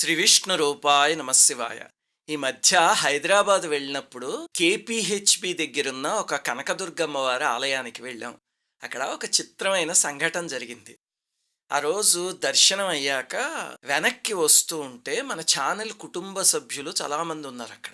శ్రీ విష్ణు రూపాయ నమశివాయ ఈ మధ్య హైదరాబాద్ వెళ్ళినప్పుడు కేపీహెచ్బి దగ్గరున్న ఒక కనకదుర్గమ్మ వారి ఆలయానికి వెళ్ళాం. అక్కడ ఒక చిత్రమైన సంఘటన జరిగింది. ఆ రోజు దర్శనం అయ్యాక వెనక్కి వస్తూ ఉంటే మన ఛానల్ కుటుంబ సభ్యులు చాలామంది ఉన్నారు అక్కడ.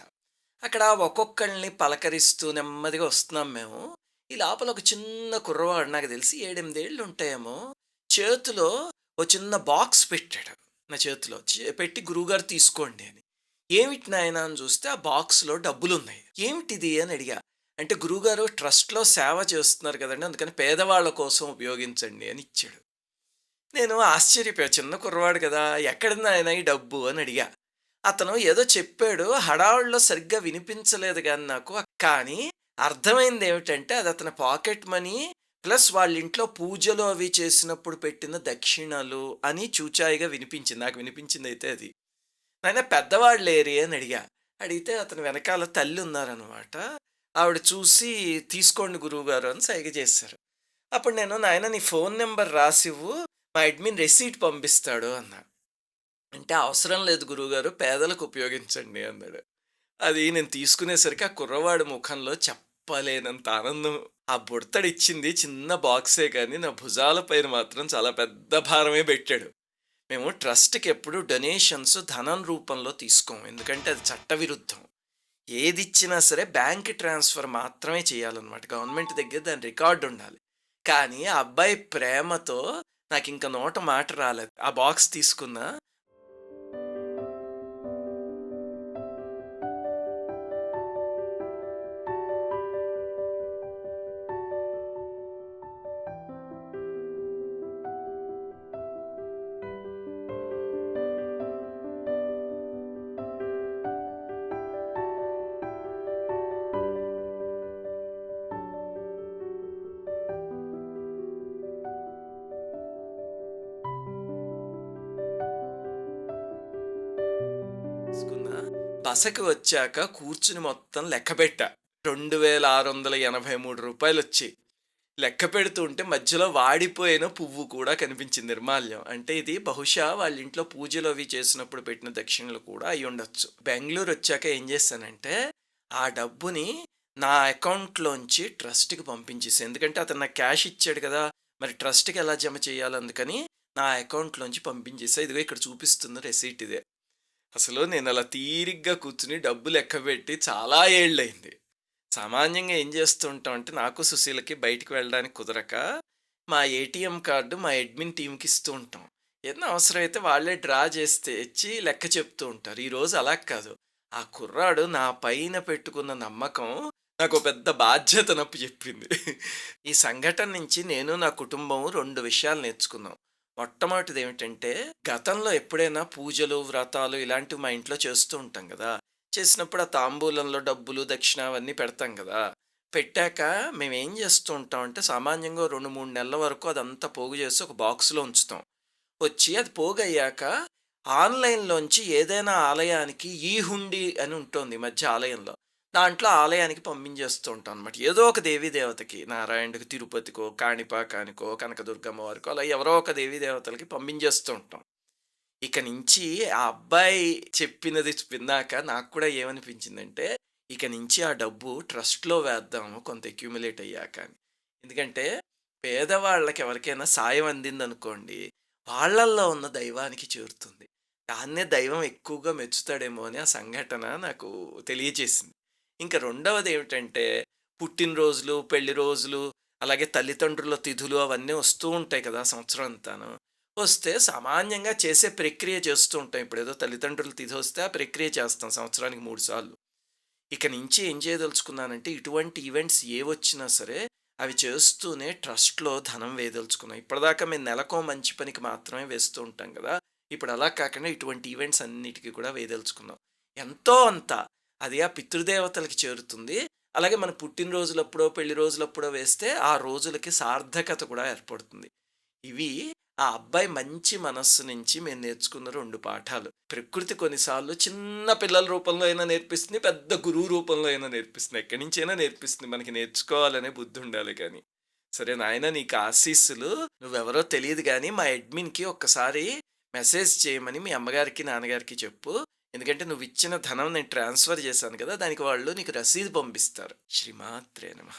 అక్కడ ఒక్కొక్కళ్ళని పలకరిస్తూ నెమ్మదిగా వస్తున్నాం మేము. ఈ లోపల ఒక చిన్న కుర్రవాడు నాకు తెలిసి ఏడెనిమిదేళ్ళు ఉంటాయేమో చేతిలో ఓ చిన్న బాక్స్ పెట్టాడు. నా చేతిలో. పెట్టి గురువుగారు తీసుకోండి అని. ఏమిటి నాయన అని చూస్తే ఆ బాక్స్లో డబ్బులు ఉన్నాయి ఏమిటిది అని అడిగా. అంటే గురువుగారు ట్రస్ట్లో సేవ చేస్తున్నారు కదండి అందుకని పేదవాళ్ళ కోసం ఉపయోగించండి అని ఇచ్చాడు. నేను ఆశ్చర్యపోయా. చిన్న కుర్రవాడు కదా ఎక్కడ ఆయన ఈ డబ్బు అని అడిగా. అతను ఏదో చెప్పాడు హడావుల్లో సరిగ్గా వినిపించలేదు కానీ నాకు. కానీ అర్థమైంది ఏమిటంటే అది అతని పాకెట్ మనీ ప్లస్ వాళ్ళ ఇంట్లో పూజలు అవి చేసినప్పుడు పెట్టిన దక్షిణలు అని చూచాయిగా వినిపించింది. నాకు వినిపించింది అయితే అది. నాయన పెద్దవాళ్ళు లేరి అని అడిగా. అడిగితే అతని వెనకాల తల్లి ఉన్నారనమాట ఆవిడ చూసి తీసుకోండి గురువుగారు అని సైగ చేశారు. అప్పుడు నేను నాయన నీ ఫోన్ నెంబర్ రాసివ్వు మా అడ్మిన్ రెసీట్ పంపిస్తాడు అన్నా. అంటే అవసరం లేదు గురువుగారు పేదలకు ఉపయోగించండి అన్నాడు. అది నేను తీసుకునేసరికి ఆ కుర్రవాడి ముఖంలో చెప్పలేనంత ఆనందం. ఆ బుడతడు ఇచ్చింది చిన్న బాక్సే కానీ నా భుజాల పైన మాత్రం చాలా పెద్ద భారమే పెట్టాడు. మేము ట్రస్ట్కి ఎప్పుడు డొనేషన్స్ ధనం రూపంలో తీసుకోం. ఎందుకంటే అది చట్టవిరుద్ధం. ఏది ఇచ్చినా సరే బ్యాంక్ ట్రాన్స్ఫర్ మాత్రమే చేయాలన్నమాట. గవర్నమెంట్ దగ్గర దాని రికార్డు ఉండాలి. కానీ ఆ అబ్బాయి ప్రేమతో నాకు ఇంకా నోట మాట రాలేదు. ఆ బాక్స్ తీసుకున్నా బసకి వచ్చాక కూర్చుని మొత్తం లెక్కపెట్టా రెండు వేల ఆరు వందల ఎనభై మూడు రూపాయలు వచ్చాయి. లెక్క పెడుతుంటే మధ్యలో వాడిపోయిన పువ్వు కూడా కనిపించింది నిర్మాల్యం. అంటే ఇది బహుశా వాళ్ళ ఇంట్లో పూజలు అవి చేసినప్పుడు పెట్టిన దక్షిణలు కూడా అయి ఉండొచ్చు. బెంగళూరు వచ్చాక ఏం చేశానంటే ఆ డబ్బుని నా అకౌంట్లోంచి ట్రస్ట్కి పంపించేసి. ఎందుకంటే అతను నాకు క్యాష్ ఇచ్చాడు కదా మరి ట్రస్ట్కి ఎలా జమ చేయాలి అందుకని నా అకౌంట్లోంచి పంపించేసా. ఇదిగో ఇక్కడ చూపిస్తున్న రెసీట్ ఇదే. అసలు నేను అలా తీరిగ్గా కూర్చుని డబ్బు లెక్క పెట్టి చాలా ఏళ్ళయింది. సామాన్యంగా ఏం చేస్తూ ఉంటాం అంటే నాకు సుశీలకి బయటికి వెళ్ళడానికి కుదరక మా ఏటీఎం కార్డు మా అడ్మిన్ టీంకి ఇస్తూ ఉంటాం. ఏదైనా అవసరమైతే వాళ్ళే డ్రా చేస్తే ఇచ్చి లెక్క చెప్తూ ఉంటారు. ఈరోజు అలా కాదు. ఆ కుర్రాడు నా పైన పెట్టుకున్న నమ్మకం నాకు ఒక పెద్ద బాధ్యత నప్పు చెప్పింది. ఈ సంఘటన నుంచి నేను నా కుటుంబం రెండు విషయాలు నేర్చుకున్నాం. మొట్టమొదటిది ఏమిటంటే గతంలో ఎప్పుడైనా పూజలు వ్రతాలు ఇలాంటివి మా ఇంట్లో చేస్తూ ఉంటాం కదా. చేసినప్పుడు ఆ తాంబూలంలో డబ్బులు దక్షిణ అవన్నీ పెడతాం కదా. పెట్టాక మేము ఏం చేస్తూ ఉంటాం అంటే సామాన్యంగా రెండు మూడు నెలల వరకు అదంతా పోగు చేసి ఒక బాక్స్లో ఉంచుతాం. వచ్చి అది పోగయ్యాక ఆన్లైన్లోంచి ఏదైనా ఆలయానికి ఈ హుండీ అని ఉంటుంది ఈ మధ్య ఆలయంలో. దాంట్లో ఆలయానికి పంపించేస్తూ ఉంటాం అనమాట ఏదో ఒక దేవీ దేవతకి నారాయణుడికి తిరుపతికో కాణిపాకానికో కనకదుర్గమ్మ వారికో అలా ఎవరో ఒక దేవీ దేవతలకి పంపించేస్తూ ఉంటాం ఇక నుంచి ఆ అబ్బాయి చెప్పినది విన్నాక నాకు కూడా ఏమనిపించిందంటే ఇక నుంచి ఆ డబ్బు ట్రస్ట్లో వేద్దాము కొంత అక్యూములేట్ అయ్యాక అని. ఎందుకంటే పేదవాళ్ళకి ఎవరికైనా సాయం అందిందనుకోండి వాళ్ళల్లో ఉన్న దైవానికి చేరుతుంది. దాన్నే దైవం ఎక్కువగా మెచ్చుతాడేమో అని ఆ సంఘటన నాకు తెలియజేసింది ఇంకా రెండవది ఏమిటంటే పుట్టినరోజులు పెళ్ళి రోజులు అలాగే తల్లిదండ్రుల తిథులు అవన్నీ వస్తూ ఉంటాయి కదా సంవత్సరం అంతాను. వస్తే సామాన్యంగా చేసే ప్రక్రియ చేస్తూ ఉంటాం. ఇప్పుడు ఏదో తల్లిదండ్రుల తిథి వస్తే ఆ ప్రక్రియ చేస్తాం సంవత్సరానికి మూడు సార్లు. ఇక నుంచి ఏం చేయదలుచుకున్నానంటే ఇటువంటి ఈవెంట్స్ ఏ వచ్చినా సరే అవి చేస్తూనే ట్రస్ట్లో ధనం వేయదలుచుకున్నాం. ఇప్పటిదాకా మేము నెలకో మంచి పనికి మాత్రమే వేస్తూ ఉంటాం కదా. ఇప్పుడు అలా కాకుండా ఇటువంటి ఈవెంట్స్ అన్నిటికీ కూడా వేయదలుచుకున్నాం. ఎంతో అంత అది ఆ పితృదేవతలకి చేరుతుంది. అలాగే మన పుట్టినరోజులప్పుడో పెళ్ళి రోజులప్పుడో వేస్తే ఆ రోజులకి సార్థకత కూడా ఏర్పడుతుంది. ఇవి ఆ అబ్బాయి మంచి మనస్సు నుంచి మేము నేర్చుకున్న రెండు పాఠాలు. ప్రకృతి కొన్నిసార్లు చిన్న పిల్లల రూపంలో అయినా నేర్పిస్తుంది పెద్ద గురువు రూపంలో అయినా నేర్పిస్తుంది. ఎక్కడి నుంచైనా అయినా నేర్పిస్తుంది మనకి నేర్చుకోవాలనే బుద్ధి ఉండాలి కానీ. సరే నాయన నీకు ఆశీస్సులు. నువ్వెవరో తెలియదు కానీ మా అడ్మిన్కి ఒక్కసారి మెసేజ్ చేయమని మీ అమ్మగారికి నాన్నగారికి చెప్పు. ఎందుకంటే నువ్వు ఇచ్చిన ధనం నేను ట్రాన్స్ఫర్ చేశాను కదా దానికి వాళ్ళు నీకు రసీదు పంపిస్తారు. శ్రీమాత్రే నమ.